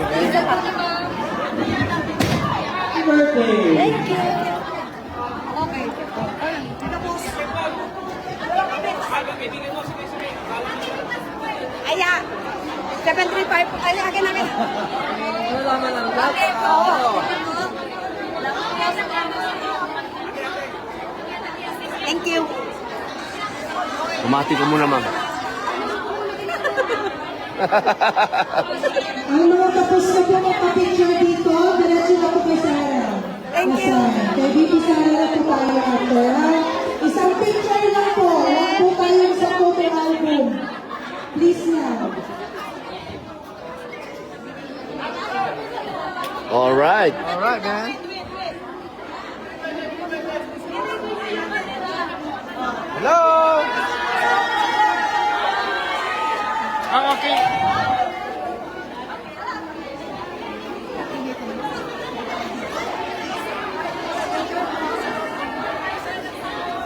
Happy birthday! Thank you. Okay. Tapos. Aya. 735. Ay, akin namin. Ano naman ang love? Oo. Thank you. Bumati ko muna, ma'am. Ang Please lang. All right. All right, man. Hello. Ah, okay.